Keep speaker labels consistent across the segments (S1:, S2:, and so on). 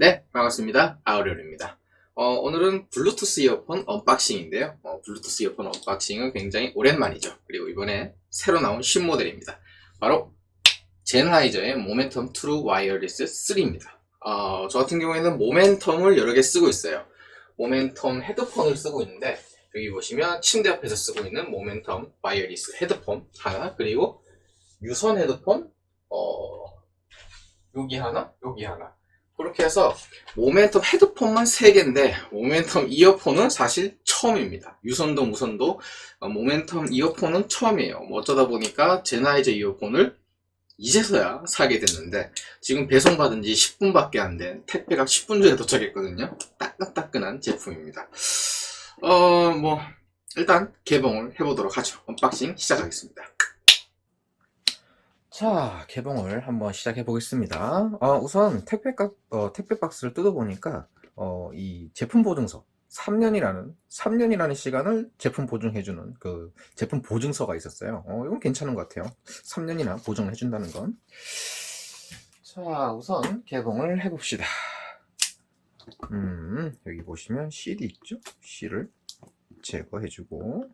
S1: 네, 반갑습니다. 아우리얼입니다. 어, 오늘은 블루투스 이어폰 언박싱인데요. 어, 블루투스 이어폰 언박싱은 굉장히 오랜만이죠. 그리고 이번에 새로 나온 신모델입니다. 바로 젠하이저의 모멘텀 트루 와이어리스 3입니다. 어, 저 같은 경우에는 모멘텀을 여러 개 쓰고 있어요. 모멘텀 헤드폰을 쓰고 있는데 여기 보시면 침대 옆에서 쓰고 있는 모멘텀 와이어리스 헤드폰 하나 그리고 유선 헤드폰 어, 여기 하나 여기 하나 그렇게 해서 모멘텀 헤드폰만 3개인데 모멘텀 이어폰은 사실 처음입니다. 유선도 무선도 어, 모멘텀 이어폰은 처음이에요. 뭐 어쩌다 보니까 제나이저 이어폰을 이제서야 사게 됐는데 지금 배송받은 지 10분밖에 안 된 택배가 10분 전에 도착했거든요. 따끈따끈한 제품입니다. 어, 뭐 일단 개봉을 해보도록 하죠. 언박싱 시작하겠습니다. 자, 개봉을 한번 시작해 보겠습니다. 어, 우선 택배, 값- 어, 택배 박스를 뜯어보니까, 어, 이 제품 보증서, 3년이라는, 3년이라는 시간을 제품 보증해주는 그 제품 보증서가 있었어요. 어, 이건 괜찮은 것 같아요. 3년이나 보증을 해준다는 건. 자, 우선 개봉을 해봅시다. 음, 여기 보시면 CD 있죠? C를 제거해주고,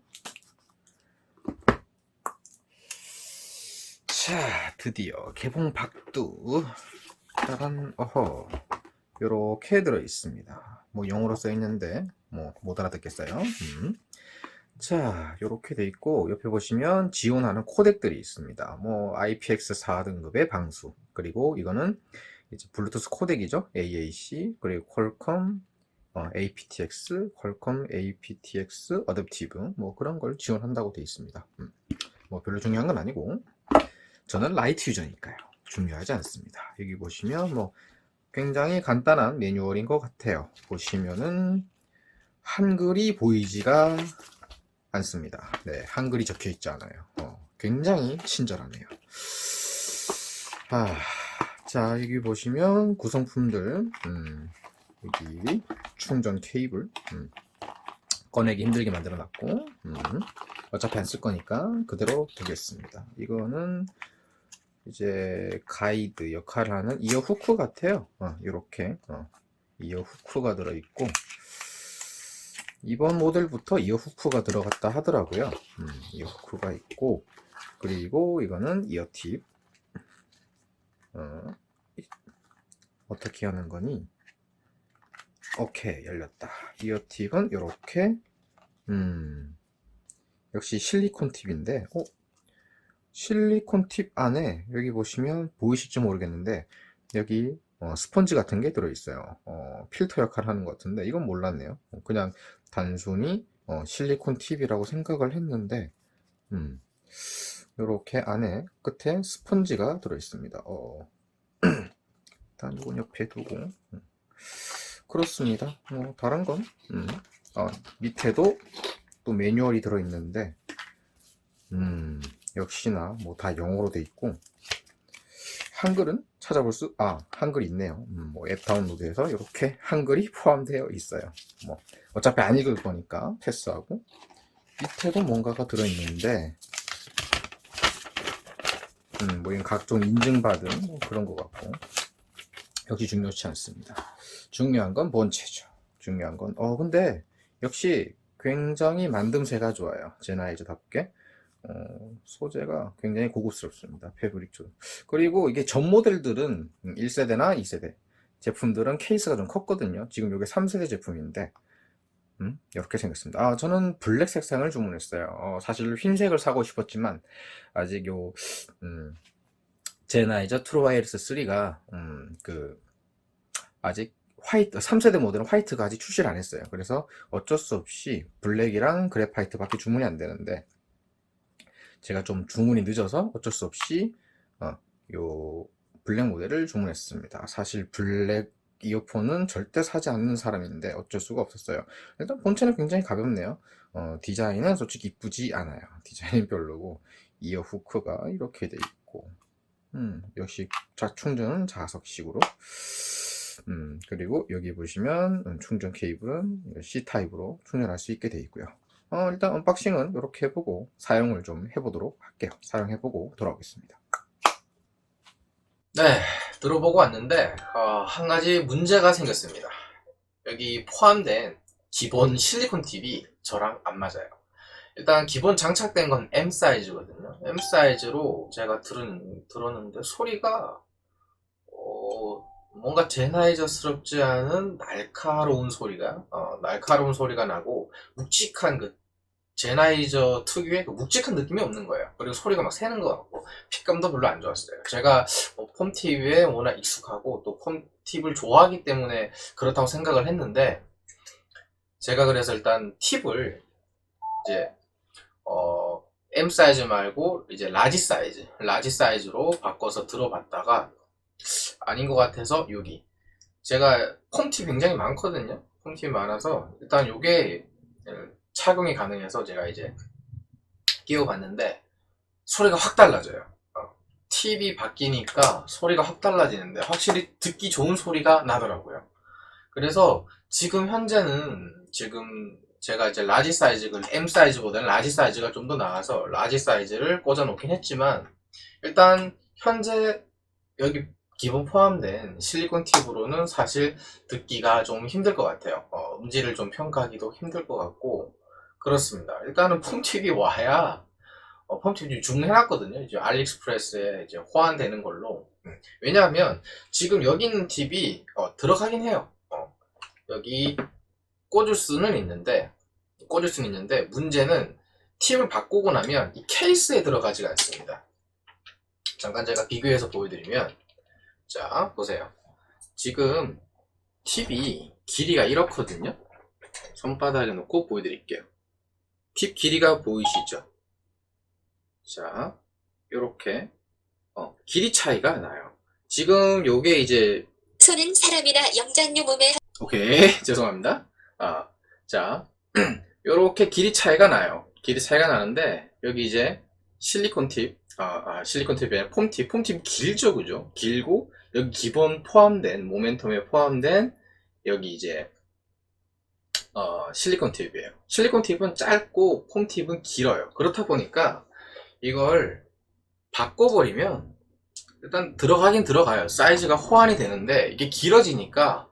S1: 자, 드디어 개봉 박두. 짜란, 어허. 요렇게 들어있습니다. 뭐 영어로 써있는데, 뭐 못 알아듣겠어요. 음. 자, 요렇게 돼 있고, 옆에 보시면 지원하는 코덱들이 있습니다. 뭐 IPX4 등급의 방수. 그리고 이거는 이제 블루투스 코덱이죠. AAC, 그리고 퀄컴, 어, aptX, 퀄컴 aptX 어댑티브, 뭐 그런 걸 지원한다고 돼 있습니다. 음. 뭐 별로 중요한 건 아니고, 저는 라이트 유저니까요. 중요하지 않습니다. 여기 보시면 뭐 굉장히 간단한 매뉴얼인 것 같아요. 보시면은 한글이 보이지가 않습니다. 네, 한글이 적혀 있지 않아요. 어, 굉장히 친절하네요. 아, 자, 여기 보시면 구성품들, 음, 여기 충전 케이블, 음, 꺼내기 힘들게 만들어 놨고, 음, 어차피 안 쓸 거니까 그대로 두겠습니다. 이거는 이제 가이드 역할을 하는 이어 후크 같아요. 어, 이렇게 어, 이어 후크가 들어있고 이번 모델부터 이어 후크가 들어갔다 하더라고요. 음, 이어 후크가 있고 그리고 이거는 이어 팁. 어, 어떻게 하는 거니? 오케이 열렸다. 이어 팁은 이렇게 음, 역시 실리콘 팁인데 어, 실리콘 팁 안에 여기 보시면 보이실지 모르겠는데 여기 어, 스펀지 같은 게 들어있어요. 어, 필터 역할을 하는 것 같은데 이건 몰랐네요. 어, 그냥 단순히 어, 실리콘 팁이라고 생각을 했는데 음, 이렇게 안에 끝에 스펀지가 들어있습니다. 어, 일단 이건 옆에 두고 음, 그렇습니다. 뭐 다른 건 음, 어, 밑에도 또 매뉴얼이 들어있는데 음, 역시나 뭐 다 영어로 돼 있고 한글은 찾아볼 수, 아, 한글이 있네요. 음, 뭐 앱 다운로드해서 이렇게 한글이 포함되어 있어요. 뭐 어차피 안 읽을 거니까 패스하고 밑에도 뭔가가 들어있는데 음, 뭐 이건 각종 인증받은 뭐 그런 것 같고 역시 중요치 않습니다. 중요한 건 본체죠. 중요한 건, 어, 근데 역시 굉장히 만듦새가 좋아요. 제나이저답게. 어, 소재가 굉장히 고급스럽습니다. 패브릭 쪽. 그리고 이게 전 모델들은 1세대나 2세대 제품들은 케이스가 좀 컸거든요. 지금 이게 3세대 제품인데, 음, 이렇게 생겼습니다. 아, 저는 블랙 색상을 주문했어요. 어, 사실 흰색을 사고 싶었지만, 아직 요, 음, 제나이저 트루와이어리스 3가, 음, 그, 아직 화이트, 3세대 모델은 화이트가 아직 출시를 안 했어요. 그래서 어쩔 수 없이 블랙이랑 그래파이트밖에 주문이 안 되는데, 제가 좀 주문이 늦어서 어쩔 수 없이 어, 요 블랙 모델을 주문했습니다. 사실 블랙 이어폰은 절대 사지 않는 사람인데 어쩔 수가 없었어요. 일단 본체는 굉장히 가볍네요. 어, 디자인은 솔직히 이쁘지 않아요. 디자인이 별로고 이어 후크가 이렇게 돼 있고 음, 역시 좌충전은 자석식으로 음, 그리고 여기 보시면 음, 충전 케이블은 C타입으로 충전할 수 있게 돼 있고요. 어, 일단 언박싱은 이렇게 해보고 사용을 좀 해보도록 할게요. 사용해보고 돌아오겠습니다. 네, 들어보고 왔는데 어, 한 가지 문제가 생겼습니다. 여기 포함된 기본 실리콘 팁이 저랑 안 맞아요. 일단 기본 장착된 건 M 사이즈거든요. M 사이즈로 제가 들은, 들었는데 소리가 어, 뭔가 제나이저스럽지 않은 날카로운 소리가 어, 날카로운 소리가 나고 묵직한 그 제나이저 특유의 그 묵직한 느낌이 없는 거예요. 그리고 소리가 막 새는 것 같고 핏감도 별로 안 좋았어요. 제가 뭐 폼팁에 워낙 익숙하고 또 폼팁을 좋아하기 때문에 그렇다고 생각을 했는데 제가 그래서 일단 팁을 이제 어, M 사이즈 말고 이제 라지 사이즈, 라지 사이즈로 바꿔서 들어봤다가 아닌 것 같아서 여기 제가 폼팁 굉장히 많거든요. 폼팁이 많아서 일단 요게 착용이 가능해서 제가 이제 끼워봤는데 소리가 확 달라져요. 어, 팁이 바뀌니까 소리가 확 달라지는데 확실히 듣기 좋은 소리가 나더라고요. 그래서 지금 현재는 지금 제가 이제 라지 사이즈를 M 사이즈보다는 라지 사이즈가 좀 더 나아서 라지 사이즈를 꽂아 놓긴 했지만 일단 현재 여기 기본 포함된 실리콘 팁으로는 사실 듣기가 좀 힘들 것 같아요. 어, 음질을 좀 평가하기도 힘들 것 같고 그렇습니다. 일단은 폼팁이 와야 어, 폼팁이 주문해놨거든요. 이제 알리익스프레스에 이제 호환되는 걸로. 음, 왜냐하면 지금 여기 있는 팁이 어, 들어가긴 해요. 어, 여기 꽂을 수는 있는데 꽂을 수는 있는데 문제는 팁을 바꾸고 나면 이 케이스에 들어가지가 않습니다. 잠깐 제가 비교해서 보여드리면 자 보세요. 지금 팁이 길이가 이렇거든요. 손바닥에 놓고 보여드릴게요. 팁 길이가 보이시죠? 자, 요렇게 어, 길이 차이가 나요. 지금 요게 이제
S2: 손은 사람이나 영장류 몸에
S1: 오케이 죄송합니다. 아, 자 요렇게 길이 차이가 나요. 길이 차이가 나는데 여기 이제 실리콘 팁, 아, 아, 실리콘 팁이 아니라 폼팁, 폼팁 길죠, 그죠? 길고 여기 기본 포함된 모멘텀에 포함된 여기 이제 어, 실리콘 팁이에요. 실리콘 팁은 짧고 폼 팁은 길어요. 그렇다 보니까 이걸 바꿔버리면 일단 들어가긴 들어가요. 사이즈가 호환이 되는데 이게 길어지니까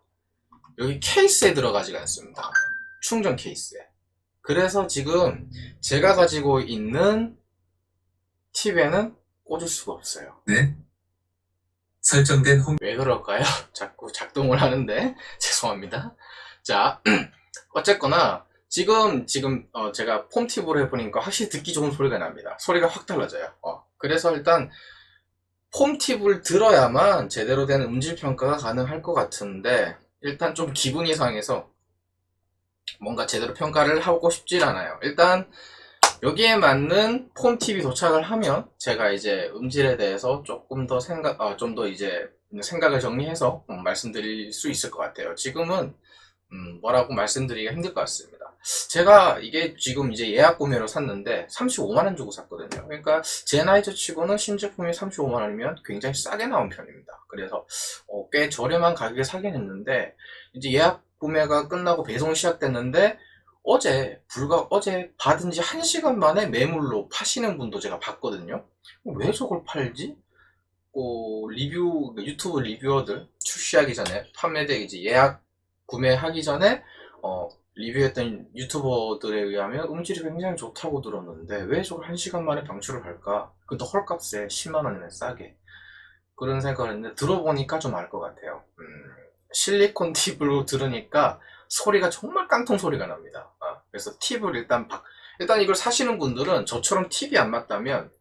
S1: 여기 케이스에 들어가지가 않습니다. 충전 케이스에. 그래서 지금 제가 가지고 있는 팁에는 꽂을 수가 없어요.
S3: 네. 설정된 홈
S1: 왜 그럴까요? 자꾸 작동을 하는데 죄송합니다. 자 어쨌거나 지금 지금 어, 제가 폼 팁으로 해보니까 확실히 듣기 좋은 소리가 납니다. 소리가 확 달라져요. 어, 그래서 일단 폼 팁을 들어야만 제대로 된 음질 평가가 가능할 것 같은데 일단 좀 기분이 상해서 뭔가 제대로 평가를 하고 싶질 않아요. 일단 여기에 맞는 폼 팁이 도착을 하면 제가 이제 음질에 대해서 조금 더 생각, 어, 좀 더 이제 생각을 정리해서 음, 말씀드릴 수 있을 것 같아요. 지금은 음, 뭐라고 말씀드리기가 힘들 것 같습니다. 제가 이게 지금 이제 예약 구매로 샀는데 35만원 주고 샀거든요. 그러니까 제 나이저 치고는 신제품이 35만원이면 굉장히 싸게 나온 편입니다. 그래서 어, 꽤 저렴한 가격에 사긴 했는데 이제 예약 구매가 끝나고 배송이 시작됐는데 어제 불과 어제 받은 지 1시간 만에 매물로 파시는 분도 제가 봤거든요. 왜 저걸 팔지? 어, 리뷰 유튜브 리뷰어들 출시하기 전에 판매되기 이제 예약 구매하기 전에 어, 리뷰했던 유튜버들에 의하면 음질이 굉장히 좋다고 들었는데 왜 저걸 한 시간 만에 방출을 할까? 그것도 헐값에 10만 원이나 싸게 그런 생각을 했는데 들어보니까 좀 알 것 같아요. 음, 실리콘 팁으로 들으니까 소리가 정말 깡통 소리가 납니다. 아, 그래서 팁을 일단 바, 일단 이걸 사시는 분들은 저처럼 팁이 안 맞다면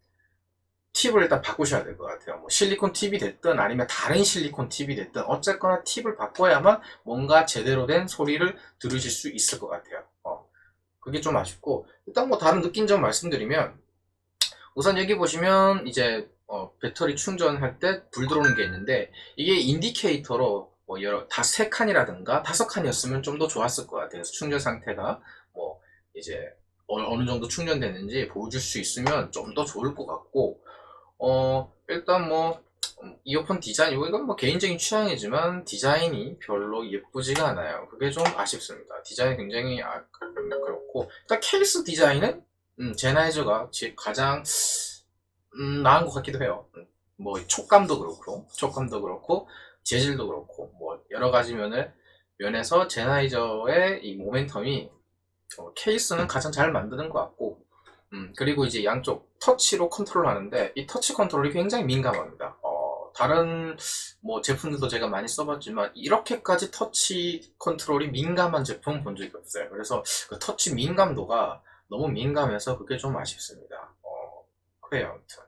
S1: 팁을 일단 바꾸셔야 될 것 같아요. 뭐 실리콘 팁이 됐든 아니면 다른 실리콘 팁이 됐든 어쨌거나 팁을 바꿔야만 뭔가 제대로 된 소리를 들으실 수 있을 것 같아요. 어, 그게 좀 아쉽고 일단 뭐 다른 느낀 점 말씀드리면 우선 여기 보시면 이제 어, 배터리 충전할 때 불 들어오는 게 있는데 이게 인디케이터로 뭐 여러 다 세 칸이라든가 다섯 칸이었으면 좀 더 좋았을 것 같아요. 그래서 충전 상태가 뭐 이제 어느, 어느 정도 충전됐는지 보여줄 수 있으면 좀 더 좋을 것 같고 어, 일단 뭐, 음, 이어폰 디자인, 이건 뭐 개인적인 취향이지만 디자인이 별로 예쁘지가 않아요. 그게 좀 아쉽습니다. 디자인이 굉장히 아, 그렇고, 일단 케이스 디자인은, 음, 제나이저가 제 가장, 음, 나은 것 같기도 해요. 음, 뭐 촉감도 그렇고 촉감도 그렇고 재질도 그렇고 뭐 여러 가지 면을 면에서 제나이저의 이 모멘텀이 어, 케이스는 가장 잘 만드는 것 같고 음, 그리고 이제 양쪽 터치로 컨트롤 하는데 이 터치 컨트롤이 굉장히 민감합니다. 어, 다른 뭐 제품들도 제가 많이 써봤지만 이렇게까지 터치 컨트롤이 민감한 제품 본 적이 없어요. 그래서 그 터치 민감도가 너무 민감해서 그게 좀 아쉽습니다. 어, 그래요, 아무튼.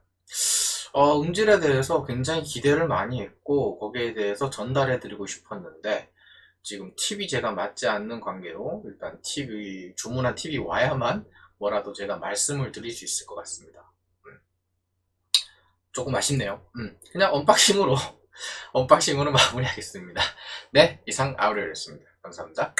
S1: 어, 음질에 대해서 굉장히 기대를 많이 했고, 거기에 대해서 전달해 드리고 싶었는데, 지금 TV 제가 맞지 않는 관계로, 일단 TV, 주문한 TV 와야만 뭐라도 제가 말씀을 드릴 수 있을 것 같습니다. 음. 조금 아쉽네요. 음, 그냥 언박싱으로, 언박싱으로 마무리하겠습니다. 네, 이상 아우리였습니다. 감사합니다.